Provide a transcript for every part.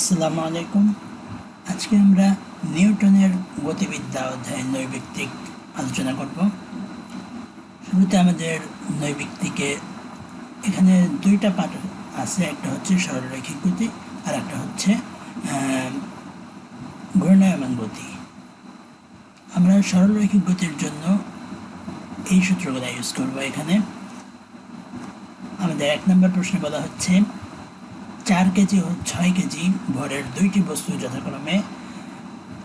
আসসালামু আলাইকুম। আজকে আমরা নিউটনের গতিবিদ্যা অধ্যায় নৈবিত্তিক আলোচনা করব। শুরুতে আমাদের নৈবিত্তিকে এখানে দুইটা পাঠ আছে, একটা হচ্ছে সরলরৈখিক গতি আর একটা হচ্ছে ঘূর্ণায়মান গতি। আমরা সরলরৈখিক গতির জন্য এই সূত্রগুলো ইউজ করব এখানে। আমাদের এক নম্বর প্রশ্নে বলা হচ্ছে চার কেজি ও ছয় কেজি ভরের দুইটি বস্তু যথাক্রমে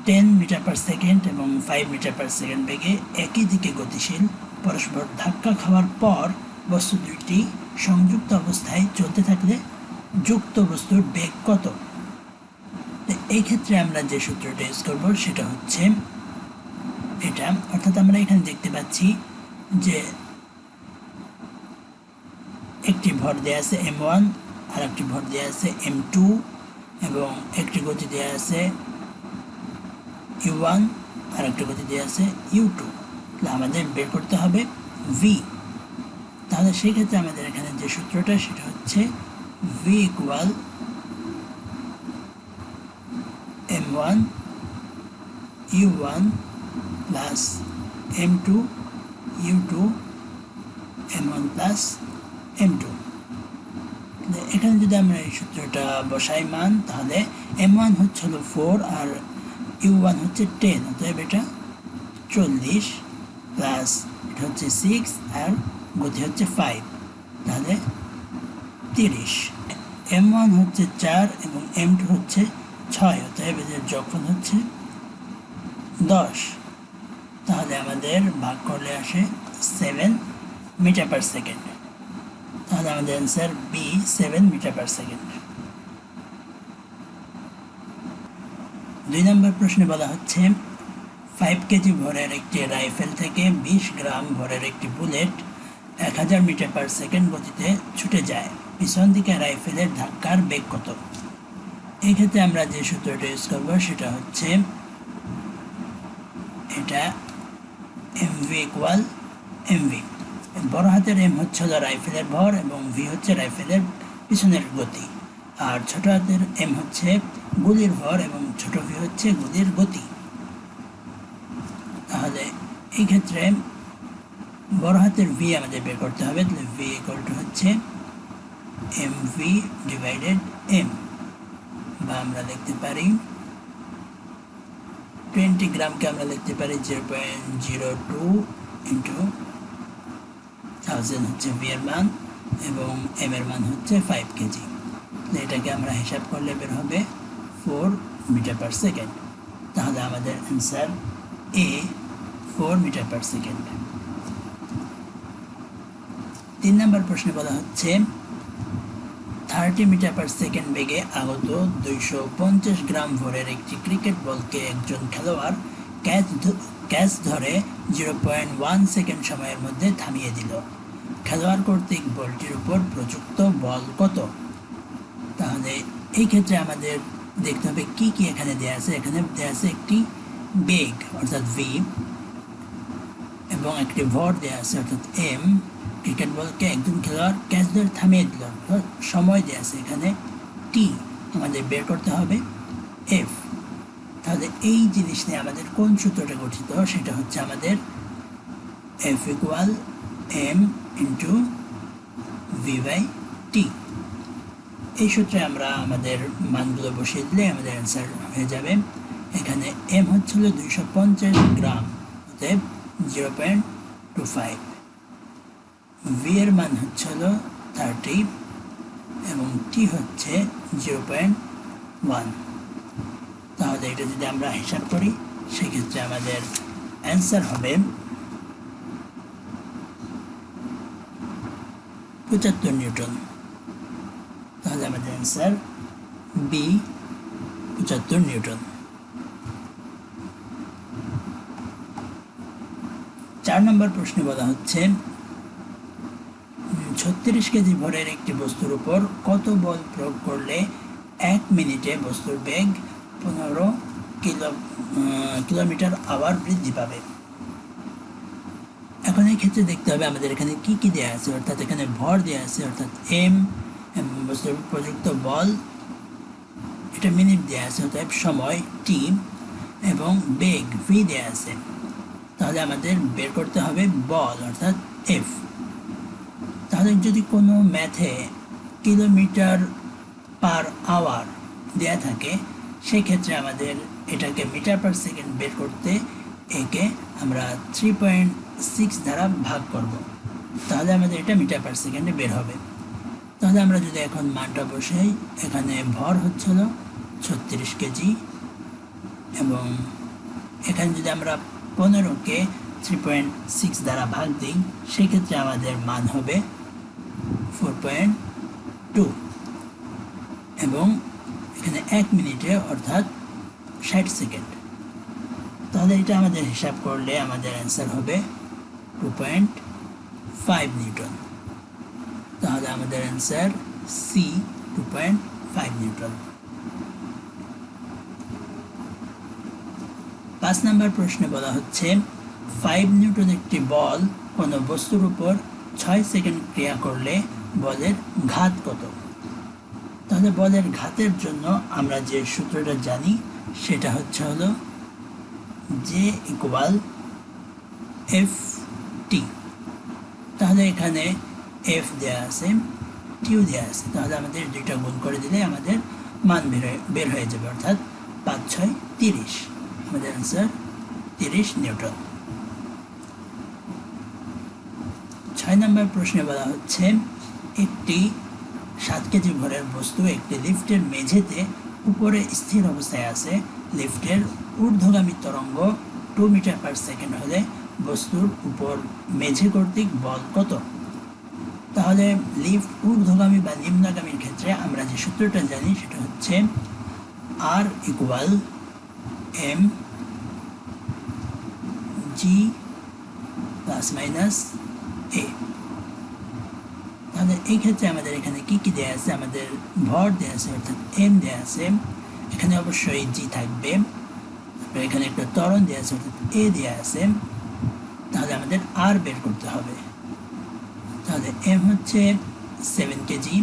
টেন মিটার পার সেকেন্ড এবং ফাইভ মিটার পার সেকেন্ড বেগে একই দিকে গতিশীল, পরস্পর ধাক্কা খাওয়ার পর বস্তু দুইটি সংযুক্ত অবস্থায় চলতে থাকলে যুক্ত বস্তুর বেগ কত? এই ক্ষেত্রে আমরা যে সূত্রটা ইউজ করব সেটা হচ্ছে এটা। অর্থাৎ আমরা এখানে দেখতে পাচ্ছি যে একটি ভর দেওয়া আছে এম ওয়ান আর একটি ভর দেওয়া আছে এম টু এবং একটি গতি দেওয়া আছে ইউ ওয়ান আর একটি গতি দেওয়া আছে ইউ টু তাহলে আমাদের বের করতে হবে ভি তাহলে সেই ক্ষেত্রে আমাদের এখানে যে সূত্রটা, সেটা হচ্ছে V equal M one U one plus M two U two M one plus M two এখানে যদি আমরা এই সূত্রটা বসাই মান, তাহলে এম ওয়ান হচ্ছে হলো ফোর আর ইউ ওয়ান হচ্ছে টেন অতএব এটা চল্লিশ প্লাস এটা হচ্ছে সিক্স আর গতি হচ্ছে ফাইভ তাহলে তিরিশ। এম ওয়ান হচ্ছে চার এবং এম টু হচ্ছে ছয়, অতএব এদের যখন হচ্ছে দশ। তাহলে আমাদের ভাগ করলে আসে সেভেন মিটার পার সেকেন্ড তাহলে আমাদের answer B seven metre per second দুই নম্বর প্রশ্নে বলা হচ্ছে ফাইভ কেজি ভরের একটি রাইফেল থেকে বিশ গ্রাম ভরের একটি বুলেট এক হাজার মিটার পার সেকেন্ড গতিতে ছুটে যায়। পিছন দিকে রাইফেলের ধাক্কার বেগ কত? এই ক্ষেত্রে আমরা যে সূত্রটা ইউজ করব সেটা হচ্ছে, এটা এমভি ইকুয়াল এমভি বড় হাতের এম হচ্ছে হলো রাইফেলের ভর এবং ভি হচ্ছে রাইফেলের পিছনের গতি। আর ছোট হাতের এম হচ্ছে গুলির ভর এবং ছোট ভি হচ্ছে গুলির গতি। তাহলে এই ক্ষেত্রে বড় হাতের ভি আমাদের বের করতে হবে, তাহলে ভি ইকুয়াল হচ্ছে এম ভি ডিভাইডেড এম বা আমরা লিখতে পারি টোয়েন্টি গ্রামকে আমরা লিখতে পারি zero point zero two into thousand হচ্ছে ভি এর মান এবং এম এর মান হচ্ছে ফাইভ কেজি। এটাকে আমরা হিসাব করলে বের হবে ফোর মিটার পার সেকেন্ড তাহলে আমাদের answer A four metre per second তিন নম্বর প্রশ্নে বলা হচ্ছে থার্টি মিটার পার সেকেন্ড বেগে আগত দুইশো পঞ্চাশ গ্রাম ভরের একটি ক্রিকেট বলকে একজন খেলোয়াড় ক্যাচ ক্যাচ ধরে জিরো পয়েন্ট ওয়ান সেকেন্ড সময়ের মধ্যে থামিয়ে দিল। খেলোয়াড় কর্তৃক বলটির উপর প্রযুক্ত বল কত? তাহলে এই ক্ষেত্রে আমাদের দেখতে হবে কি কি এখানে দেওয়া আছে। এখানে দেওয়া আছে একটি বেগ, অর্থাৎ ভি এবং একটি ভর দেওয়া আছে, অর্থাৎ এম ক্রিকেট বলকে একজন খেলোয়াড় ক্যাচ ধরে থামিয়ে দিল। সময় দেওয়া আছে এখানে টি আমাদের বের করতে হবে এফ তাহলে এই জিনিস নিয়ে আমাদের কোন সূত্রটা গঠিত? সেটা হচ্ছে আমাদের F equal M into V T এই সূত্রে আমরা আমাদের মানগুলো বসিয়ে দিলে আমাদের অ্যান্সার হয়ে যাবে। এখানে এম হচ্ছিল দুইশো পঞ্চাশ গ্রাম, অতএব zero point two five V এর মান হচ্ছে হলো থার্টি এবং টি হচ্ছে জিরো পয়েন্ট ওয়ান তাহলে এটা যদি আমরা হিসাব করি, সেক্ষেত্রে আমাদের অ্যান্সার হবে পঁচাত্তর নিউটন। তাহলে আমাদের অ্যান্সার বি পঁচাত্তর নিউটন। চার নম্বর প্রশ্নে বলা হচ্ছে, ছত্রিশ কেজি ভরের একটি বস্তুর উপর কত বল প্রয়োগ করলে এক মিনিটে বস্তুর বেগ পনেরো কিলো কিলোমিটার আওয়ার বৃদ্ধি পাবে। এখন এই ক্ষেত্রে দেখতে হবে আমাদের এখানে কি কি দেওয়া আছে, অর্থাৎ এখানে ভর দেওয়া আছে, অর্থাৎ এম প্রযুক্ত বল, এটা মিনিট দেওয়া আছে অর্থাৎ সময় টি এবং বেগ ভি দেওয়া আছে। তাহলে আমাদের বের করতে হবে বল, অর্থাৎ এফ তাহলে যদি কোনো ম্যাথে কিলোমিটার পার আওয়ার দেয়া থাকে সেই ক্ষেত্রে আমাদের এটাকে মিটার পার সেকেন্ড বের করতে একে আমরা থ্রি পয়েন্ট সিক্স দ্বারা ভাগ করব। তাহলে আমাদের এটা মিটার পার সেকেন্ডে বের হবে। তাহলে আমরা যদি এখন মানটা বসাই এখানে ভর হচ্ছিল ছত্রিশ কেজি এবং এখানে যদি আমরা পনেরোকে থ্রি পয়েন্ট সিক্স দ্বারা ভাগ দিই, সেক্ষেত্রে আমাদের মান হবে ফোর পয়েন্ট টু এবং এখানে এক মিনিটে অর্থাৎ ষাট সেকেন্ড। তাহলে এটা আমাদের হিসাব করলে আমাদের অ্যান্সার হবে টু পয়েন্ট ফাইভ নিউটন। তাহলে আমাদের answer C two point five newton. পাঁচ নম্বর প্রশ্নে বলা হচ্ছে ফাইভ নিউটন একটি বল কোনো বস্তুর উপর ছয় সেকেন্ড ক্রিয়া করলে বলের ঘাত কত? তাহলে বলের ঘাতের জন্য আমরা যে সূত্রটা জানি, সেটা হচ্ছে হলো জে ইকুয়াল এফ টি তাহলে এখানে এফ দেওয়া আছে টিউ দেওয়া আছে। তাহলে আমাদের দুইটা গুণ করে দিলে আমাদের মান বের হয়ে বের হয়ে যাবে, অর্থাৎ পাঁচ, ছয়, তিরিশ। আমাদের অ্যান্সার তিরিশ নিউটন ছয় নম্বর প্রশ্নে বলা হচ্ছে, একটি সাত কেজি ভরের বস্তু একটি লিফটের মেঝেতে উপরে স্থির অবস্থায় আছে। লিফটের ঊর্ধ্বগামী তরঙ্গ টু মিটার পার সেকেন্ড হলে বস্তুর উপর মেঝে কর্তৃক বল কত? তাহলে লিফট ঊর্ধ্বগামী বা নিম্নগামীর ক্ষেত্রে আমরা যে সূত্রটা জানি সেটা হচ্ছে R equal M G plus minus A তাহলে এই ক্ষেত্রে আমাদের এখানে কি কি দেয়া আছে? আমাদের ভর দেয়া আছে, অর্থাৎ এম দেয়া আছে। এখানে অবশ্যই জি থাকবে। তারপরে এখানে একটা ত্বরণ দেয়া আছে, অর্থাৎ এ দেয়া আছে। তাহলে আমাদের আর বের করতে হবে। তাহলে এম হচ্ছে সেভেন কেজি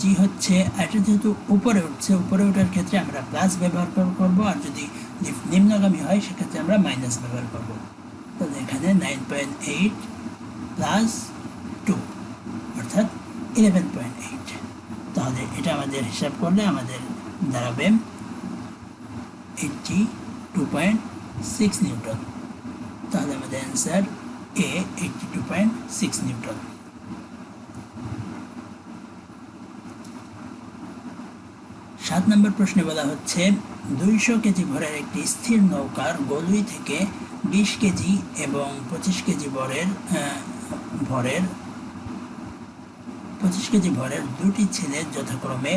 জি হচ্ছে এটা যেহেতু উপরে উঠছে, উপরে ওঠার ক্ষেত্রে আমরা প্লাস ব্যবহার করব, আর যদি নিম্নগামী হয়, সেক্ষেত্রে আমরা মাইনাস ব্যবহার করব। তাহলে এখানে nine point eight plus two অর্থাৎ ইলেভেন পয়েন্ট এইট তাহলে এটা আমাদের হিসাব করলে আমাদের দাঁড়াবে eighty two point six newton. তাহলে আমাদের answer A eighty two point six newton. সাত নম্বর প্রশ্নে বলা হচ্ছে, দুইশো কেজি ভরের একটি স্থির নৌকার গলুই থেকে বিশ কেজি এবং পঁচিশ কেজি ভরের ভরের পঁচিশ কেজি ভরের দুটি ছেলে যথাক্রমে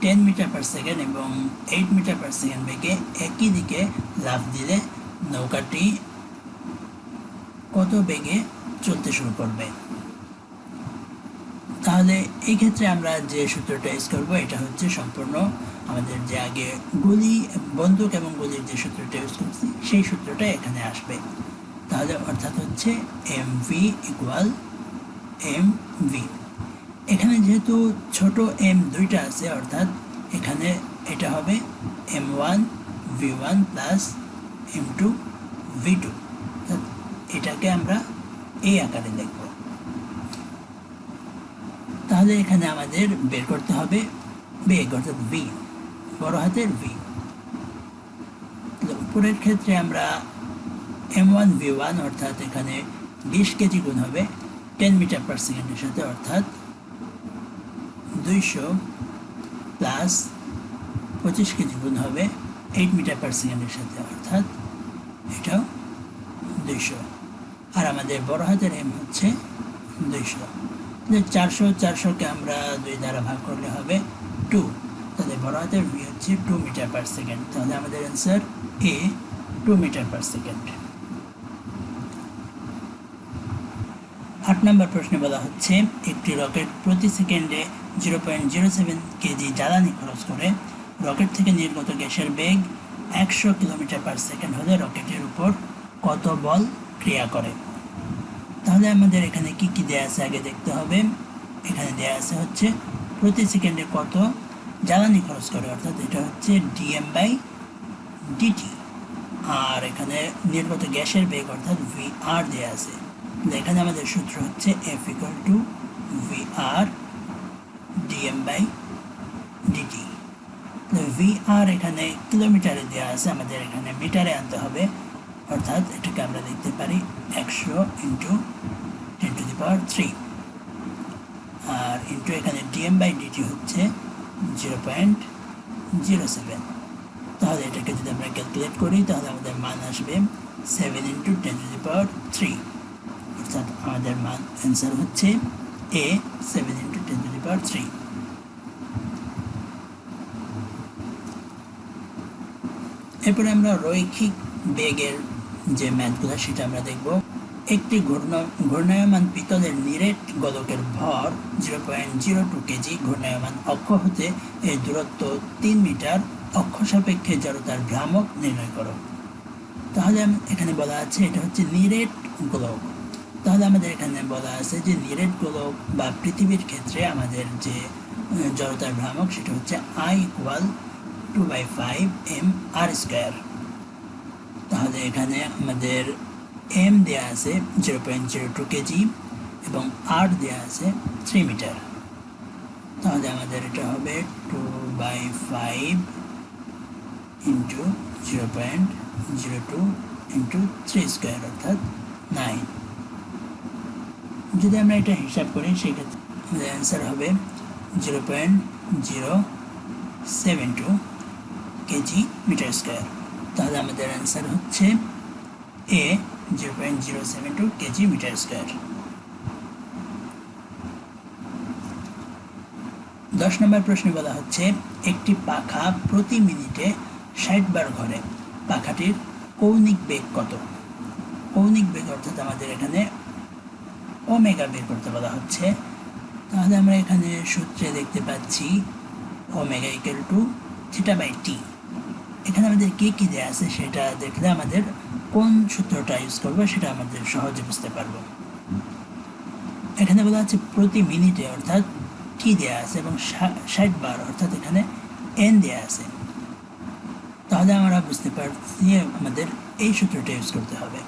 টেন মিটার পার সেকেন্ড এবং এইট মিটার পার সেকেন্ড বেগে একই দিকে লাফ দিলে নৌকাটি কত বেগে চলতে শুরু করবে? তাহলে এই ক্ষেত্রে আমরা যে সূত্রটা ইউজ করব, এটা হচ্ছে সম্পূর্ণ আমাদের যে আগে গুলি, বন্দুক এবং গুলির যে সূত্রটা ইউজ করছি, সেই সূত্রটা এখানে আসবে। তাহলে অর্থাৎ হচ্ছে M V equal M V এখানে যেহেতু ছোট এম দুইটা আছে, অর্থাৎ এখানে এটা হবে M one V one plus M two V two এটাকে আমরা এই আকারে লিখব তাহলে এখানে আমাদের বের করতে হবে বেগ অর্থাৎ ভি বড় হাতের ভি উপরের ক্ষেত্রে আমরা এম ওয়ান ভি ওয়ান অর্থাৎ এখানে বিশ কেজি গুণ হবে টেন মিটার পার সেকেন্ডের সাথে, অর্থাৎ দুইশো প্লাস পঁচিশ কেজি গুণ হবে এইট মিটার পার সেকেন্ডের সাথে, অর্থাৎ এটাও দুইশো। আর আমাদের বড় হাতের এম হচ্ছে দুইশো। চারশো চারশোকে আমরা দুই দ্বারা ভাগ করলে হবে টু তাহলে বড় হাতের ভি হচ্ছে টু মিটার পার সেকেন্ড তাহলে আমাদের answer A two metre per second আট নম্বর প্রশ্নে বলা হচ্ছে, একটি রকেট প্রতি সেকেন্ডে zero point zero seven KG জ্বালানি খরচ করে। রকেট থেকে নির্গত গ্যাসের বেগ একশো কিলোমিটার পার সেকেন্ড হলে রকেটের উপর কত বল ক্রিয়া করে? তাহলে আমাদের এখানে কি কি দেয়া আছে আগে দেখতে হবে। এখানে দেয়া আছে হচ্ছে, প্রতি সেকেন্ডে কত জ্বালানি খরচ করে? অর্থাৎ এটা হচ্ছে ডিএম বাই ডিটি। আর এখানে নির্গত গ্যাসের বেগ অর্থাৎ ভি আর দেওয়া আছে। এখানে আমাদের সূত্র হচ্ছে F equal to V R DM by DT V R এখানে কিলোমিটারে দেওয়া আছে, আমাদের এখানে মিটারে আনতে হবে। অর্থাৎ এটাকে আমরা লিখতে পারি একশো into ten to the power three R into এখানে ডিএম বাই ডিটি হচ্ছে জিরো পয়েন্ট জিরো সেভেন তাহলে এটাকে যদি আমরা ক্যালকুলেট করি, তাহলে আমাদের মান আসবে seven into ten to the power three অর্থাৎ আমাদের মান অ্যান্সার হচ্ছে A seven into ten to the power three এরপরে আমরা রৈখিক বেগের যে ম্যাথগুলো, সেটা আমরা দেখব। একটি ঘূর্ণ- ঘূর্ণায়মান পিতলের নিরেট গোলকের ভর zero point zero two KG ঘূর্ণায়মান অক্ষ হতে এর দূরত্ব তিন মিটার, অক্ষ সাপেক্ষে জড়তার ভ্রামক নির্ণয় করো। তাহলে এখানে বলা আছে এটা হচ্ছে নিরেট গোলক। তাহলে আমাদের এখানে বলা আছে যে নিরেট গোলক বা পৃথিবীর ক্ষেত্রে আমাদের যে জড়তার ভ্রামক সেটা হচ্ছে I equal two by five M R square তাহলে এখানে আমাদের এম দেওয়া আছে zero point zero two KG এবং আর দেওয়া আছে থ্রি মিটার তাহলে আমাদের এটা হবে two by five into zero point zero two into three square অর্থাৎ নাইন যদি আমরা এটা হিসাব করি, সেক্ষেত্রে আমাদের অ্যান্সার হবে zero point zero seven two KG metre square তাহলে আমাদের অ্যান্সার হচ্ছে A zero point zero seven two KG metre square দশ নম্বর প্রশ্নে বলা হচ্ছে, একটি পাখা প্রতি মিনিটে ষাট বার ঘরে। পাখাটির কৌণিক বেগ কত? কৌণিক বেগ অর্থাৎ আমাদের এখানে ওমেগা বের করতে বলা হচ্ছে। তাহলে আমরা এখানে সূত্রে দেখতে পাচ্ছি omega equal to theta by T এখানে আমাদের কী কী দেওয়া আছে সেটা দেখলে আমাদের কোন সূত্রটা ইউজ করব সেটা আমাদের সহজে বুঝতে পারব। এখানে বলা আছে প্রতি মিনিটে অর্থাৎ টি দেওয়া আছে এবং ষাট বার অর্থাৎ এখানে এন দেওয়া আছে। তাহলে আমরা বুঝতে পারছি আমাদের এই সূত্রটা ইউজ করতে হবে।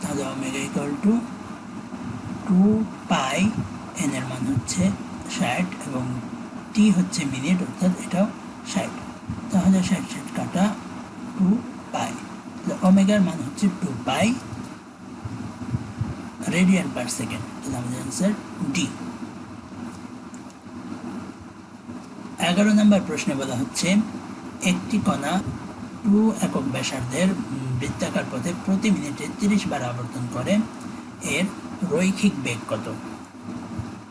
তাহলে omega equal to two pi N এর মান হচ্ছে ষাট এবং টি হচ্ছে মিনিট অর্থাৎ এটাও ষাট। তাহলে ষাট ষাট কাটা টু পাই। ওমেগার মান হচ্ছে two pi radian per second. তাহলে আমাদের অ্যান্সার ডি। এগারো নম্বর প্রশ্নে বলা হচ্ছে, একটি কণা টু একক ব্যাসার্ধের বৃত্তাকার পথে প্রতি মিনিটে তিরিশ বার আবর্তন করে। এর রৈখিক বেগ কত?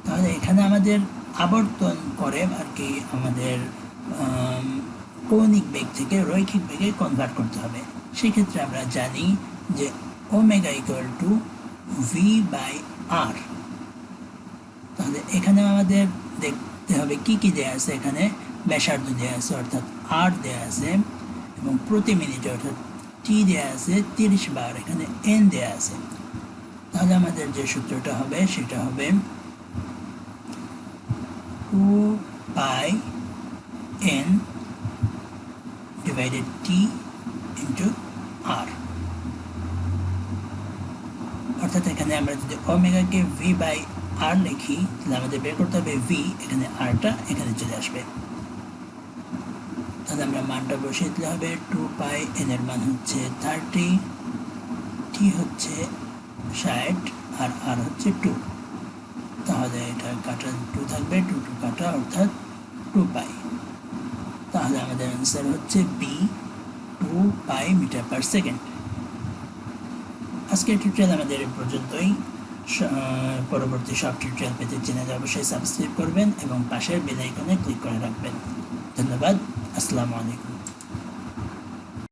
তাহলে এখানে আমাদের আবর্তন করে আর কি আমাদের কৌণিক বেগ থেকে রৈখিক বেগে কনভার্ট করতে হবে। সেক্ষেত্রে আমরা জানি যে omega equal to V by R তাহলে এখানে আমাদের দেখতে হবে কি কি দেয়া আছে এখানে? ব্যাসার্ধ দেয়া আছে, অর্থাৎ আর দেয়া আছে, এবং প্রতি মিনিটে অর্থাৎ টি দেয়া আছে তিরিশ বার। এখানে এন দেয়া আছে। তাহলে আমাদের যে সূত্রটা হবে, সেটা হবে two pi N divided T into R অর্থাৎ এখানে আমরা যদি ওমেগাকে ভি বাই আর লিখি, তাহলে আমাদের বের করতে হবে ভি এখানে আরটা এখানে চলে আসবে। তাহলে আমরা মানটা বসিয়ে দিতে হবে টু পাই এন এর মান হচ্ছে থার্টি টি হচ্ছে ষাট আর আর হচ্ছে টু। তাহলে এটা কাটা টু থাকবে, টু টু কাটা অর্থাৎ টু পাই। তাহলে আমাদের অ্যান্সার হচ্ছে B two pi metre per second. আজকের টিউটোরিয়াল আমাদের পর্যন্তই। পরবর্তী সব টিউটোরিয়াল পেতে চ্যানেলে অবশ্যই সাবস্ক্রাইব করবেন এবং পাশের বেল আইকনে ক্লিক করে রাখবেন। ধন্যবাদ, আসসালামু আলাইকুম।